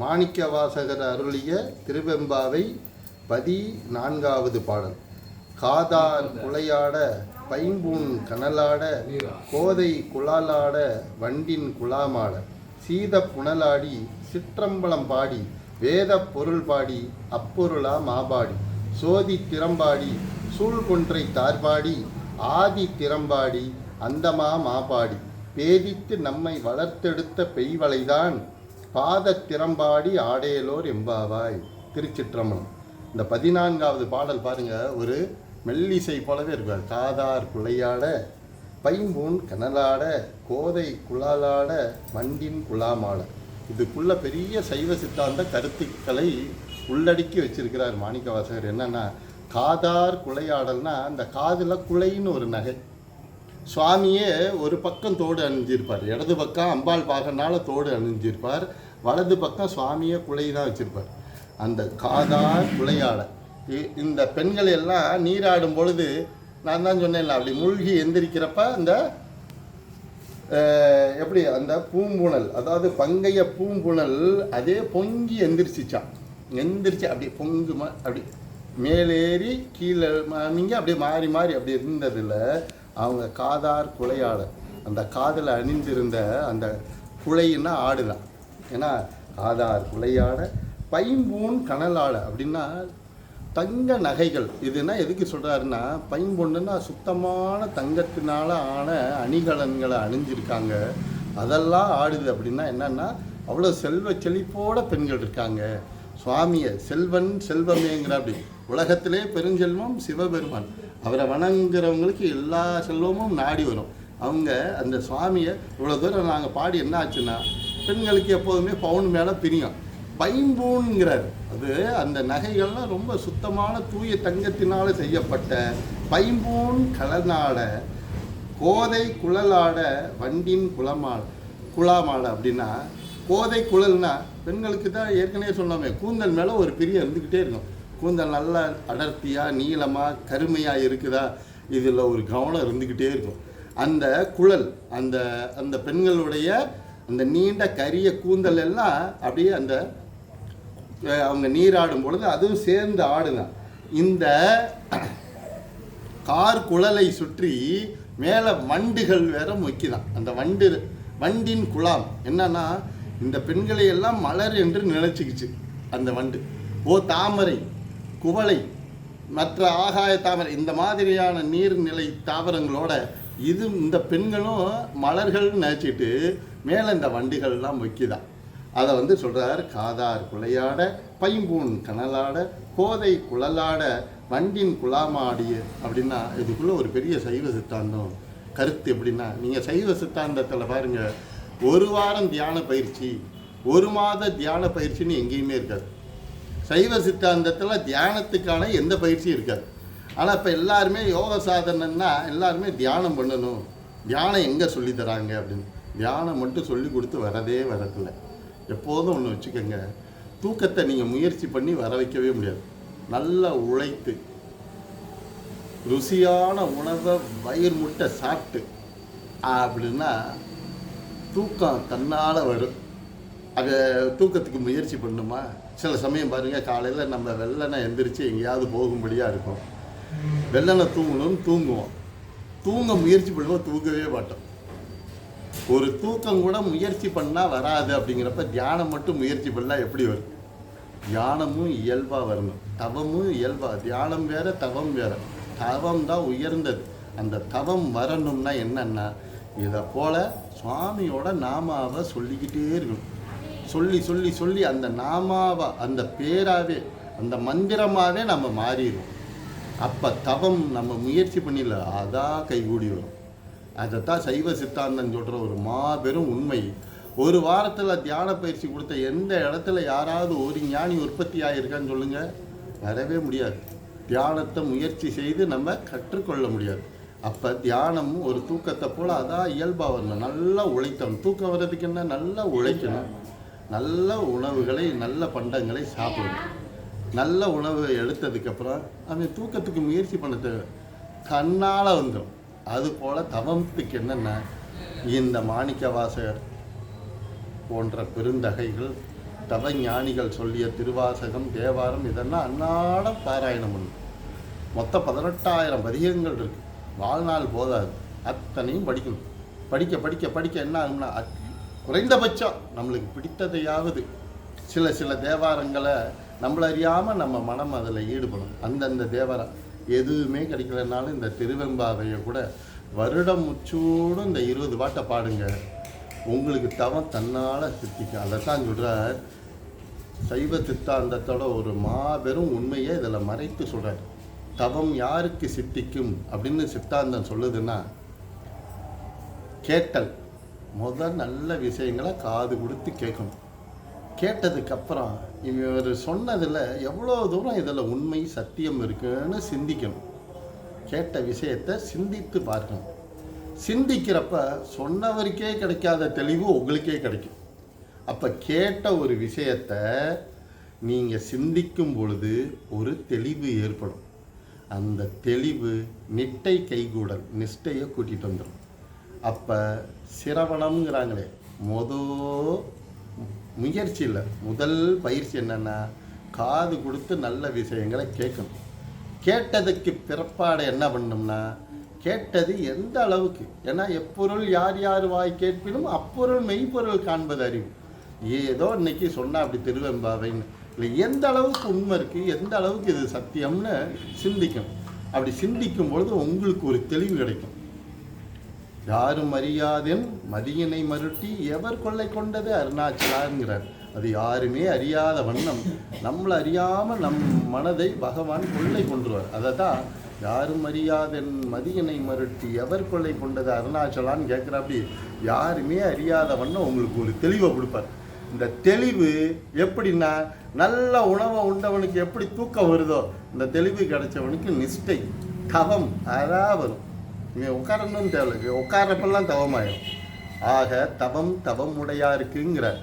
மாணிக்க வாசகர் அருளிய திருவெம்பாவை பதி நான்காவது பாடல். காதார் குளையாட பைம்பூன் கனலாட கோதை குழாலாட வண்டின் குழாமாட. சீத புனலாடி சிற்றம்பலம் பாடி வேத பொருள் பாடி அப்பொருளா மாபாடி. சோதி திறம்பாடி சூழ்கொன்றை தார்பாடி ஆதி திறம்பாடி அந்தமா மாபாடி. பேதித்து நம்மை வளர்த்தெடுத்த பெய்வளைதான் பாத திறம்பாடி ஆடையலோர் எம்பாவாய் திருச்சிற்றம்பலம். இந்த பதினான்காவது பாடல் பாருங்க ஒரு மெல்லிசை போலவே இருக்கார் காதார் குலையாட பைம்பூன் கனலாட கோதை குழாலாட வண்டின் குழாமாட. இதுக்குள்ள பெரிய சைவ சித்தாந்த கருத்துக்களை உள்ளடக்கி வச்சிருக்கிறார் மாணிக்கவாசகர். என்னன்னா காதார் குலையாடல்னா அந்த காதில் குலைன்னு ஒரு நகை. சுவாமியே ஒரு பக்கம் தோடு அணிஞ்சிருப்பார். இடது பக்கம் அம்பாள் பாகனால தோடு அணிஞ்சிருப்பார். வலது பக்கம் சுவாமியை குலை தான் வச்சிருப்பார். அந்த காதார் குளையாட இ- இந்த பெண்கள் எல்லாம் நீராடும் பொழுது நான் தான் சொன்னேன்ல அப்படி மூழ்கி எந்திரிக்கிறப்ப அந்த எப்படி அந்த பூம்புணல் அதாவது பங்கைய பூம்புணல் அதே பொங்கி எந்திரிச்சிச்சான் எந்திரிச்சு அப்படி பொங்குமா அப்படி மேலேறி கீழே நீங்க அப்படியே மாறி மாறி அப்படி இருந்ததில்லை அவங்க காதார் குளையாட அந்த காதில் அணிந்திருந்த அந்த குலைன்னா ஆடு தான் ஏன்னா காதார் குலையாட பைம்பூன் கனலாட அப்படின்னா தங்க நகைகள். இதுனா எதுக்கு சொல்கிறாருன்னா பைம்பொண்ணுன்னா சுத்தமான தங்கத்தினால ஆன அணிகலன்களை அணிஞ்சிருக்காங்க. அதெல்லாம் ஆடுது அப்படின்னா என்னன்னா அவ்வளோ செல்வ செழிப்போட பெண்கள் இருக்காங்க. சுவாமியை செல்வன் செல்வமேங்கிற அப்படி. உலகத்திலே பெருஞ்செல்வம் சிவபெருமான். அவரை வணங்குறவங்களுக்கு எல்லா செல்வமும் நாடி வரும். அவங்க அந்த சுவாமியை இவ்வளோ தூரம் நாங்கள் பாடி என்ன ஆச்சுன்னா பெண்களுக்கு எப்போதுமே பவுன் மேலே பிரியும். பைம்பூன்கிறார். அது அந்த நகைகள்லாம் ரொம்ப சுத்தமான தூய தங்கத்தினால் செய்யப்பட்ட பைம்பூன் கலநாட கோதை குழலாட வண்டின் குளமாட குழாமாட அப்படின்னா கோதை குழல்னா பெண்களுக்கு தான் ஏற்கனவே சொன்னோமே கூந்தல் மேலே ஒரு பிரியம் இருந்துக்கிட்டே இருக்கும். கூந்தல் நல்லா அடர்த்தியாக நீளமாக கருமையாக இருக்குதா? இதில் ஒரு கவனம் இருந்துக்கிட்டே இருக்கும். அந்த குழல் அந்த அந்த பெண்களுடைய அந்த நீண்ட கரிய கூந்தல் எல்லாம் அப்படியே அந்த அவங்க நீராடும் பொழுது அதுவும் சேர்ந்து ஆடுங்க இந்த கார் குழலை சுற்றி மேலே வண்டுகள் வேற முக்கிதான். அந்த வண்டு வண்டின் குழாம். என்னன்னா இந்த பெண்களை எல்லாம் மலர் என்று நினைச்சுக்கிச்சு அந்த வண்டு. ஓ தாமரை. குவளை மற்ற ஆகாய தாவரம் இந்த மாதிரியான நீர்நிலை தாவரங்களோட இது இந்த பெண்களும் மலர்கள்னு நினச்சிட்டு மேலே இந்த வண்டிகள்லாம் மொக்கிதான் அதை வந்து சொல்கிறார் காதார் குலையாட பைம்பூன் கனலாட கோதை குழலாட வண்டின் குழாமாடிய அப்படின்னா இதுக்குள்ளே ஒரு பெரிய சைவ சித்தாந்தம். கருத்து எப்படின்னா நீங்கள் சைவ சித்தாந்தத்தில் பாருங்கள் ஒரு வாரம் தியான பயிற்சி ஒரு மாத தியான பயிற்சின்னு எங்கேயுமே இருக்காது. சைவ சித்தாந்தத்தில் தியானத்துக்கான எந்த பயிற்சியும் இருக்காது. ஆனால் இப்போ எல்லாருமே யோக சாதனைன்னா எல்லாருமே தியானம் பண்ணணும். தியானம் எங்கே சொல்லித்தராங்க அப்படின்னு. தியானம் மட்டும் சொல்லி கொடுத்து வரதே வரதில்ல. எப்போதும் ஒன்று வச்சுக்கோங்க. தூக்கத்தை நீங்கள் முயற்சி பண்ணி வர வைக்கவே முடியாது. நல்லா உழைத்து ருசியான உணவை வயிறு முட்டை சாப்பிட்டு அப்படின்னா தூக்கம் தன்னால் வரும். அதை தூக்கத்துக்கு முயற்சி பண்ணுமா? சில சமயம் பாருங்கள் காலையில் நம்ம வெள்ளனை எந்திரிச்சு எங்கேயாவது போகும்படியாக இருக்கும். வெள்ளனை தூங்கணும்னு தூங்குவோம். தூங்க முயற்சி பண்ணுவோம் தூங்கவே மாட்டோம். ஒரு தூக்கம் கூட முயற்சி பண்ணால் வராது அப்படிங்கிறப்ப தியானம் மட்டும் முயற்சி பண்ணால் எப்படி வரும்? தியானமும் இயல்பாக வரணும். தவமும் இயல்பாக தியானம் வேற தவம் வேற. தவம் தான் உயர்ந்தது. அந்த தவம் வரணும்னா என்னன்னா இதை போல் சுவாமியோட நாமாவை சொல்லிக்கிட்டே இருக்கணும். சொல்லி சொல்லி சொல்லி அந்த நாமாவை அந்த பேராவே அந்த மந்திரமாகவே நம்ம மாறிடுவோம். அப்போ தவம் நம்ம முயற்சி பண்ணிடல அதான் கைகூடி வரும். தான் சைவ சித்தாந்தம் சொல்கிற ஒரு மாபெரும் உண்மை. ஒரு வாரத்தில் தியான பயிற்சி கொடுத்த எந்த இடத்துல யாராவது ஒரு ஞானி உற்பத்தி ஆகியிருக்கான்னு சொல்லுங்கள் வரவே முடியாது. தியானத்தை முயற்சி செய்து நம்ம கற்றுக்கொள்ள முடியாது. அப்போ தியானம் ஒரு தூக்கத்தை போல் அதான் இயல்பாக வரணும். நல்லா உழைத்தணும். தூக்கம் வர்றதுக்கு என்ன? நல்லா உழைக்கணும். நல்ல உணவுகளை நல்ல பண்டங்களை சாப்பிடணும். நல்ல உணவு எடுத்ததுக்கப்புறம் அவன் தூக்கத்துக்கு முயற்சி பண்ண தேவை தன்னால் வந்துடும் அது போல் தவத்துக்கு என்னென்ன? இந்த மாணிக்க வாசகர் போன்ற பெருந்தகைகள் தவ ஞானிகள் சொல்லிய திருவாசகம் தேவாரம் இதெல்லாம் அன்னாடம் பாராயணம் பண்ணும். மொத்தம் பதினெட்டாயிரம் பதிகங்கள் இருக்குது வாழ்நாள் போதாது. அத்தனையும் படிக்கணும். படிக்க படிக்க படிக்க என்ன ஆகும்னா அத்- குறைந்தபட்சம் நம்மளுக்கு பிடித்ததையாவது சில சில தேவாரங்களை நம்மள அறியாமல் நம்ம மனம் அதில் ஈடுபடும். அந்தந்த தேவாரம் எதுவுமே கிடைக்கலனாலும் இந்த திருவெம்பாவையை கூட வருடம் முச்சூடும் இந்த இருபது பாட்டை பாடுங்க. உங்களுக்கு தவம் தன்னால் சித்திக்கும் அதை தான் சொல்கிறார் சைவ சித்தாந்தத்தோட ஒரு மாபெரும் உண்மையை இதில் மறைத்து சொல்கிறார் தவம் யாருக்கு சித்திக்கும் அப்படின்னு சித்தாந்தம் சொல்லுதுன்னா கேட்டல். முதல் நல்ல விஷயங்களை காது கொடுத்து கேட்கணும். கேட்டதுக்கப்புறம் இவர் சொன்னதில் எவ்வளோ தூரம் இதில் உண்மை சத்தியம் இருக்குன்னு சிந்திக்கணும். கேட்ட விஷயத்தை சிந்தித்து பார்க்கணும். சிந்திக்கிறப்ப சொன்னவருக்கே கிடைக்காத தெளிவு உங்களுக்கே கிடைக்கும். அப்போ கேட்ட ஒரு விஷயத்தை நீங்கள் சிந்திக்கும் பொழுது ஒரு தெளிவு ஏற்படும். அந்த தெளிவு நிட்டை கைகூடல் நிஷ்டையை கூட்டிகிட்டு வந்துடும் அப்போ சிரவணம்ங்கிறாங்களே. மொத முயற்சி இல்லை முதல் பயிற்சி என்னென்னா காது கொடுத்து நல்ல விஷயங்களை கேட்கணும். கேட்டதுக்கு பிறப்பாடு என்ன பண்ணோம்னா கேட்டது எந்த அளவுக்கு? ஏன்னா எப்பொருள் யார் யார் வாய் கேட்பினும் அப்பொருள் மெய்ப்பொருள் காண்பது அறிவு. ஏதோ இன்னைக்கு சொன்னால் அப்படி திருவெம்பாவைன்னு. இல்லை எந்த அளவுக்கு உண்மை இருக்குது எந்த அளவுக்கு இது சத்தியம்னு சிந்திக்கணும். அப்படி சிந்திக்கும் பொழுது உங்களுக்கு ஒரு தெளிவு கிடைக்கும். யாரும் அறியாதென் மதியினை மருட்டி எவர் கொள்ளை கொண்டது அருணாச்சலாங்கிறார். அது யாருமே அறியாத வண்ணம். நம்மளை அறியாமல் நம் மனதை பகவான் கொள்ளை கொண்டுருவார் அதை தான் யாரும் அறியாதென் மதியனை மருட்டி எவர் கொள்ளை கொண்டது அருணாச்சலான்னு கேட்குறாப்படி யாருமே அறியாத வண்ணம் உங்களுக்கு ஒரு தெளிவை கொடுப்பார். இந்த தெளிவு எப்படின்னா நல்ல உணவை உண்டவனுக்கு எப்படி தூக்கம் வருதோ இந்த தெளிவு கிடைச்சவனுக்கு நிஷ்டை தவம் அதான் வரும். இங்கே உட்காரணும்னு தேவையில்லை. உட்காரப்பெல்லாம் தவமாயிடும் ஆக தவம் தவம் உடையாருக்குங்கிறார்.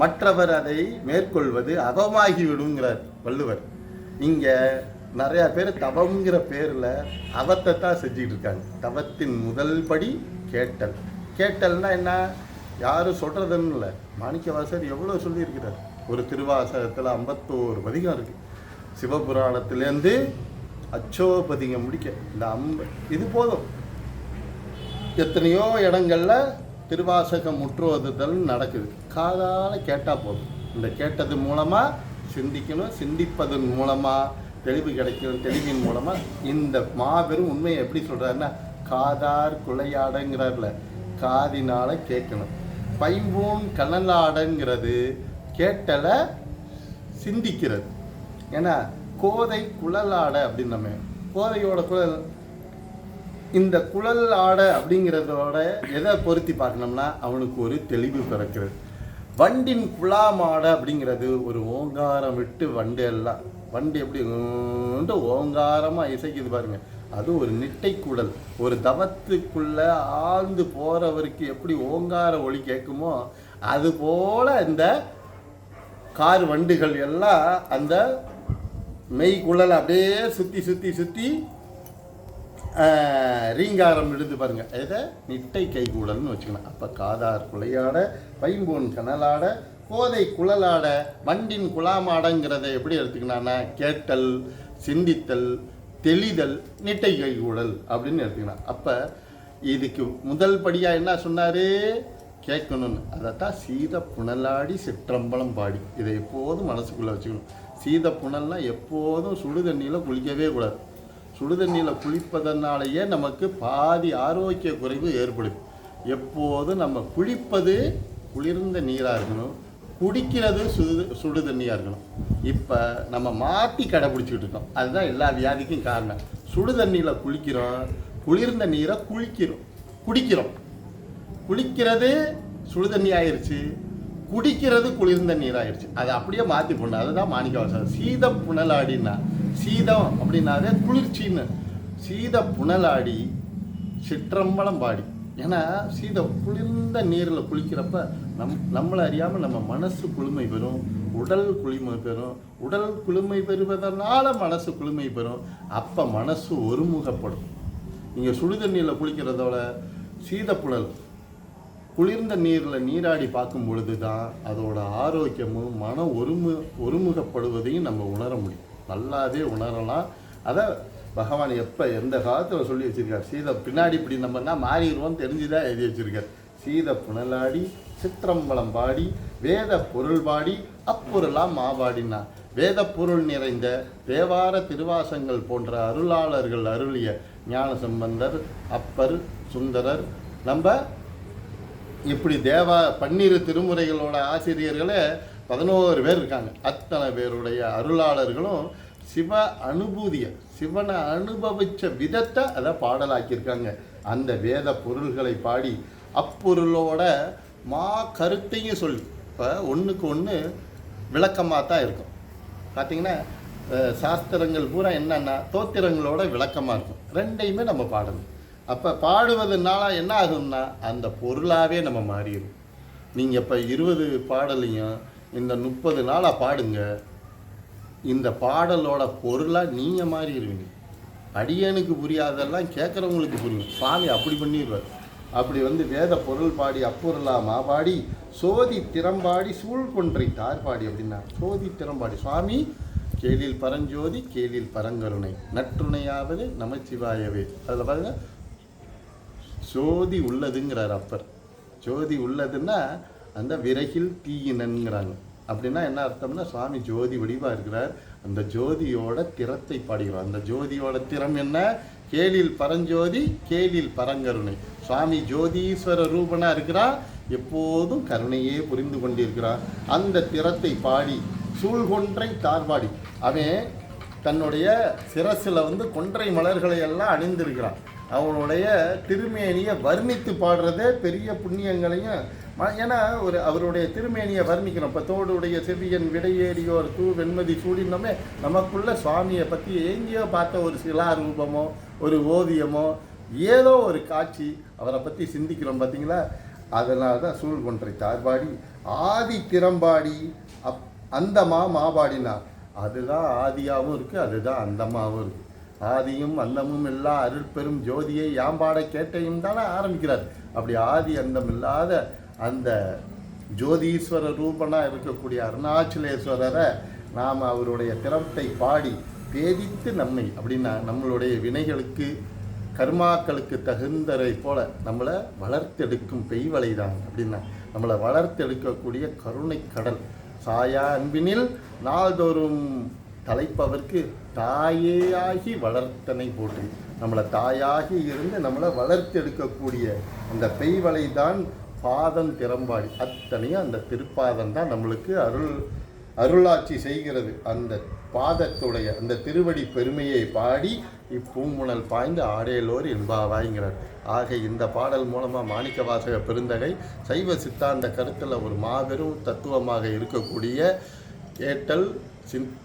மற்றவர் அதை மேற்கொள்வது அவமாகிவிடுங்கிறார் வள்ளுவர். இங்கே நிறையா பேர் தவங்கிற பேரில் அவத்தை தான் செஞ்சுட்டு இருக்காங்க தவத்தின் முதல் படி கேட்டல். கேட்டல்னா என்ன? யாரும் சொல்கிறதுன்னு இல்லை. மாணிக்கவாசர் எவ்வளோ சொல்லியிருக்கிறார். ஒரு திருவாசகத்தில் ஐம்பத்தோரு பதிகம் இருக்குது சிவபுராணத்திலேருந்து அச்சோபதிகம் முடிக்க. இந்த அம்ப இது போதும். எத்தனையோ இடங்களில் திருவாசகம் முற்றுவதுதல் நடக்குது. காதால் கேட்டால் போதும். இந்த கேட்டது மூலமாக சிந்திக்கணும் சிந்திப்பதன் மூலமாக தெளிவு கிடைக்கணும் தெளிவின் மூலமாக இந்த மாபெரும் உண்மையை எப்படி சொல்கிறாருன்னா காதார் குலையாடங்கிறார்ல காதினால் கேட்கணும். பைம்பூன் கனலாடங்கிறது கேட்டலை சிந்திக்கிறது. ஏன்னா கோதை குழலாட அப்படின்னு நம்ம கோதையோட குழல் இந்த குழல் ஆடை அப்படிங்கிறதோட எதை பொருத்தி பார்க்கணும்னா அவனுக்கு ஒரு தெளிவு பிறக்கிறது. வண்டின் குழாமாட அப்படிங்கிறது ஒரு ஓங்காரம் விட்டு வண்டு எல்லாம். வண்டு எப்படி ஓங்காரமாக இசைக்குது பாருங்க. அது ஒரு நிட்டை குழல். ஒரு தவத்துக்குள்ள ஆழ்ந்து போறவருக்கு எப்படி ஓங்கார ஒளி கேட்குமோ அது போல இந்த கார் வண்டுகள் எல்லாம் அந்த மெய் குழல் அப்படியே சுற்றி சுற்றி சுற்றி ரீங்காரம் விழுது பாருங்க. எதை? நிட்டை கைகூடல்னு வச்சுக்கணும். அப்போ காதார் குலையாட பைம்பூன் கனலாட கோதை குழலாட வண்டின் குழாமாடங்கிறத எப்படி எடுத்துக்கணும்னா கேட்டல் சிந்தித்தல் தெளிதல் நிட்டை கைகூடல் அப்படின்னு எடுத்துக்கலாம் அப்போ இதுக்கு முதல் படியாக என்ன சொன்னார்? கேட்கணும்னு. அதைத்தான் சீத புனலாடி சிற்றம்பலம் பாடி. இதை எப்போதும் மனசுக்குள்ளே வச்சுக்கணும். சீத புனல்னால் எப்போதும் சுடு தண்ணியில் குளிக்கவே கூடாது. சுடுதண்ணியில் குளிப்பதனாலேயே நமக்கு பாதி ஆரோக்கிய குறைவு ஏற்படுது எப்போதும் நம்ம குளிப்பது குளிர்ந்த நீராக இருக்கணும் குடிக்கிறது சுடு சுடு தண்ணியாக இருக்கணும். இப்போ நம்ம மாற்றி கடைப்பிடிச்சிக்கிட்டு இருக்கோம். அதுதான் எல்லா வியாதிக்கும் காரணம். சுடு தண்ணியில் குளிக்கிறோம் குளிர்ந்த நீரை குளிக்கிறோம் குடிக்கிறோம். குளிக்கிறது சுடு தண்ணி குடிக்கிறது குளிர்ந்த நீர் அதை அப்படியே மாற்றி போடணும் அதுதான் மாணிக்கவாசம் சீத புனலாடினா சீதம் அப்படின்னாவே குளிர்ச்சின்னு. சீத புனலாடி சிற்றம்பலம் பாடி. ஏன்னா சீத குளிர்ந்த நீரில் குளிக்கிறப்ப நம் நம்மளை அறியாமல் நம்ம மனசு குளுமை பெறும் உடல் குளிமை பெறும். உடல் குளுமை பெறுவதனால மனசு குளுமை பெறும். அப்போ மனசு ஒருமுகப்படும். நீங்கள் சுடு தண்ணியில் குளிக்கிறதோட புழல் குளிர்ந்த நீரில் நீராடி பார்க்கும் பொழுது தான் அதோட ஆரோக்கியமும் மன ஒருமு ஒருமுகப்படுவதையும் நம்ம உணர முடியும். நல்லாவே உணரலாம். அதை பகவான் எப்போ எந்த காலத்தில் சொல்லி வச்சிருக்கார்? சீதை பின்னாடி இப்படி நம்மன்னா மாறிடுவோம் தெரிஞ்சுதான் எழுதி வச்சுருக்கார். சீத புனலாடி சித்திரம்பலம் பாடி வேத பொருள் பாடி அப்பொருளாம் மாபாடினா வேத பொருள் நிறைந்த தேவார திருவாசங்கள் போன்ற அருளாளர்கள் அருளிய ஞான சம்பந்தர் அப்பர் சுந்தரர் நம்ம இப்படி தேவா பன்னிரு திருமுறைகளோட ஆசிரியர்களே பதினோரு பேர் இருக்காங்க. அத்தனை பேருடைய அருளாளர்களும் சிவ அனுபூதியை சிவனை அனுபவித்த விதத்தை அதை பாடலாக்கியிருக்காங்க. அந்த வேத பொருள்களை பாடி அப்பொருளோட மா கருத்தையும் சொல்லி இப்போ ஒன்றுக்கு ஒன்று விளக்கமாக தான் இருக்கும். பார்த்தீங்கன்னா சாஸ்திரங்கள் பூரா என்னென்னா தோத்திரங்களோட விளக்கமாக இருக்கும். ரெண்டையுமே நம்ம பாடணும். அப்போ பாடுவதனால என்ன ஆகும்னா அந்த பொருளாகவே நம்ம மாறிடும் நீங்கள் இப்போ இருபது பாடலையும் இந்த முப்பது நாளாக பாடுங்க. இந்த பாடலோட பொருளாக நீங்கள் மாறிடுவீங்க அடியனுக்கு புரியாதெல்லாம் கேட்குறவங்களுக்கு புரியும். சுவாமி அப்படி பண்ணிடுவார். அப்படி வந்து வேத பொருள் பாடி அப்பொருளா மாபாடி சோதி திறம்பாடி சூழ் கொன்றை தார்பாடி அப்படின்னா சோதி திறம்பாடி சுவாமி கேளில் பரஞ்சோதி கேளில் பரங்கருணை. நற்றுணையாவது நமச்சிவாயவே. அதில் பாருங்க ஜோதி உள்ளதுங்கிறார் அப்பர். ஜோதி உள்ளதுன்னா அந்த விறகில் தீயினன்கிறாங்க அப்படின்னா என்ன அர்த்தம்னா சுவாமி ஜோதி வடிவாக இருக்கிறார். அந்த ஜோதியோட திறத்தை பாடுகிறோம் அந்த ஜோதியோட திறம் என்ன? கேளில் பரஞ்சோதி கேளில் பரங்கருணை. சுவாமி ஜோதீஸ்வர ரூபனாக இருக்கிறார். எப்போதும் கருணையே புரிந்து கொண்டிருக்கிறார். அந்த திறத்தை பாடி சூழ்கொன்றை தார்பாடி. அவன் தன்னுடைய சிரசில் வந்து கொன்றை மலர்களை எல்லாம் அணிந்திருக்கிறான். அவனுடைய திருமேனியை வர்ணித்து பாடுறதே பெரிய புண்ணியங்களையும் ஏன்னா ஒரு அவருடைய திருமேனியை வர்ணிக்கணும். இப்போ தோடுடைய செவியன் விடையேறியோர் தூ வெண்மதி சூடினோமே நமக்குள்ள சுவாமியை பற்றி எங்கேயோ பார்த்த ஒரு சிலா ரூபமோ ஒரு ஓவியமோ ஏதோ ஒரு காட்சி அவரை பற்றி சிந்திக்கிறோம் பார்த்தீங்களா அதனால தான் சூழ் கொன்றை தார்பாடி ஆதி திறம்பாடி அப் அந்தமா மாபாடினார். அதுதான் ஆதியாகவும் இருக்குது அதுதான் அந்தமாகவும் இருக்குது ஆதியும் அந்தமும் இல்லா அருள் பெரும் ஜோதியை யாம்பாட கேட்டையும் தானே ஆரம்பிக்கிறார். அப்படி ஆதி அந்தம் இல்லாத அந்த ஜோதீஸ்வர ரூபனாக இருக்கக்கூடிய அருணாச்சலேஸ்வரரை நாம் அவருடைய திறத்தை பாடி பேதித்து நம்மை அப்படின்னா நம்மளுடைய வினைகளுக்கு கர்மாக்களுக்கு தகுந்ததை போல நம்மளை வளர்த்தெடுக்கும் பெய்வலை தான் அப்படின்னா நம்மளை வளர்த்தெடுக்கக்கூடிய கருணை கடல். சாயா அன்பினில் நாள்தோறும் தலைப்பவர்க்கு தாயேயாகி வளர்த்தனை போற்றி. நம்மளை தாயாகி இருந்து நம்மளை வளர்த்தெடுக்கக்கூடிய அந்த பெய்வலை தான் பாதம் திறம்பாடி. அத்தனையும் அந்த திருப்பாதம் தான் நம்மளுக்கு அருள் அருளாட்சி செய்கிறது. அந்த பாதத்துடைய அந்த திருவடி பெருமையை பாடி இப்பூங்குணல் பாய்ந்து ஆடேலோர் என்பாவாய்ங்கிறார். ஆக இந்த பாடல் மூலமாக மாணிக்க வாசக பெருந்தகை சைவ சித்தாந்த கருத்தில் ஒரு மாபெரும் தத்துவமாக இருக்கக்கூடிய கேட்டல் சிந்த்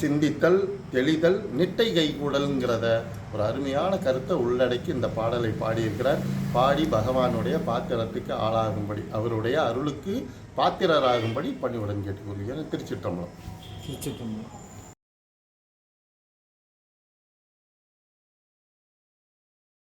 சிந்தித்தல் தெளிதல் நிட்டை கைகூடல்ங்கிறத ஒரு அருமையான கருத்தை உள்ளடக்கி இந்த பாடலை பாடியிருக்கிறார். பாடி பகவானுடைய பாத்திரத்துக்கு ஆளாகும்படி அவருடைய அருளுக்கு பாத்திரராகும்படி பணிவுடன் கேட்டுக்கொள்கிறேன். திருச்சிற்றம்பலம். திருச்சிற்றம்பலம்.